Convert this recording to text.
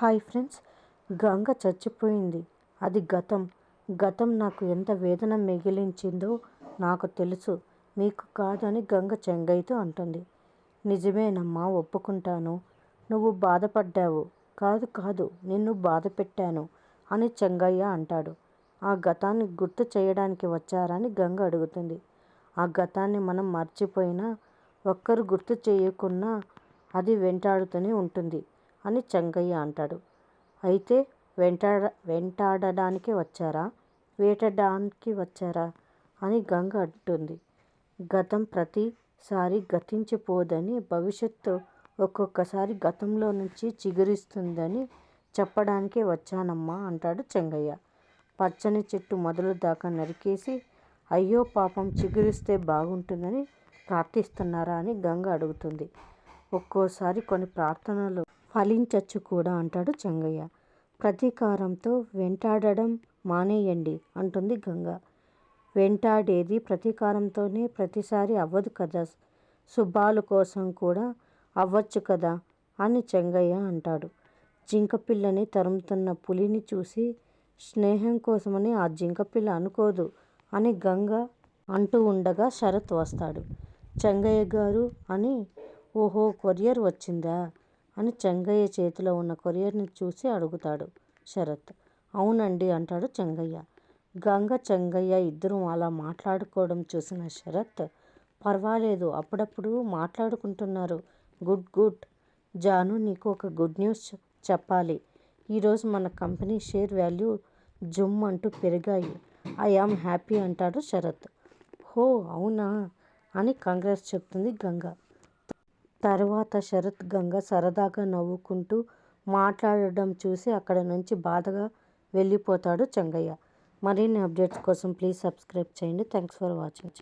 Hi friends Ganga చచ్చిపోయింది. అది గతం. గతం నాకు ఎంత వేదన మిగిలించిందో నాకు తెలుసు. మీకు కాదని గంగ చెంగయ్యతో అంటుంది. నిజమేనమ్మా ఒప్పుకుంటాను. నువ్వు బాధపడ్డావు. కాదు కాదు నిన్ను బాధ పెట్టాను అని చెంగయ్య అంటాడు. ఆ గతాన్ని గుర్తు చేయడానికి వచ్చారని గంగ అడుగుతుంది. ఆ గతాన్ని మనం మర్చిపోయినా ఒక్కరు గుర్తు చేయకున్నా అది వెంటాడుతూనే ఉంటుంది. అని చెంగయ్య అంటాడు. అయితే వెంటాడ వెంటాడడానికి వచ్చారా? వేటాడడానికి వచ్చారా? అని గంగ అంటుంది. గతం ప్రతిసారి గతించిపోదని భవిష్యత్తు ఒక్కొక్కసారి గతంలో నుంచి చిగురిస్తుందని చెప్పడానికే వచ్చానమ్మా అంటాడు చెంగయ్య. పచ్చని చెట్టు మొదలు దాకా నరికేసి అయ్యో పాపం చిగురిస్తే బాగుంటుందని ప్రార్థిస్తున్నారా అని గంగ అడుగుతుంది. ఒక్కోసారి కొన్ని ప్రార్థనలు ఫలించచ్చు కూడా అంటాడు చెంగయ్య. ప్రతీకారంతో వెంటాడడం మానేయండి అంటుంది గంగ. వెంటాడేది ప్రతీకారంతోనే ప్రతిసారి అవ్వదు కదా. సుబ్బాలు కోసం కూడా అవ్వచ్చు కదా అని చెంగయ్య అంటాడు. జింకపిల్లని తరుముతున్న పులిని చూసి స్నేహం కోసమని ఆ జింకపిల్ల అనుకోదు అని గంగ అంటూ ఉండగా శరత్ వస్తాడు. చెంగయ్య గారు అని ఓహో కొరియర్ వచ్చిందా? అని చెంగయ్య చేతిలో ఉన్న కొరియర్ని చూసి అడుగుతాడు. శరత్. అవునండి అంటాడు చెంగయ్య. గంగ చెంగయ్య ఇద్దరు అలా మాట్లాడుకోవడం చూసిన శరత్ పర్వాలేదు అప్పుడప్పుడు మాట్లాడుకుంటున్నారు. Good good. జాను నీకు ఒక గుడ్ న్యూస్ చెప్పాలి. ఈరోజు మన కంపెనీ షేర్ వాల్యూ జుమ్ అంటూ పెరిగాయి. ఐ ఆమ్ హ్యాపీ అంటాడు శరత్. హో అవునా? అని కాంగ్రెస్ చెప్తుంది గంగ. తరువాత శరత్ గంగ సరదాగా నవ్వుకుంటూ మాట్లాడడం చూసి అక్కడ నుంచి బాధగా వెళ్ళిపోతాడు చెంగయ్య. మరిన్ని అప్డేట్స్ కోసం ప్లీజ్ సబ్స్క్రైబ్ చేయండి. Thanks for watching.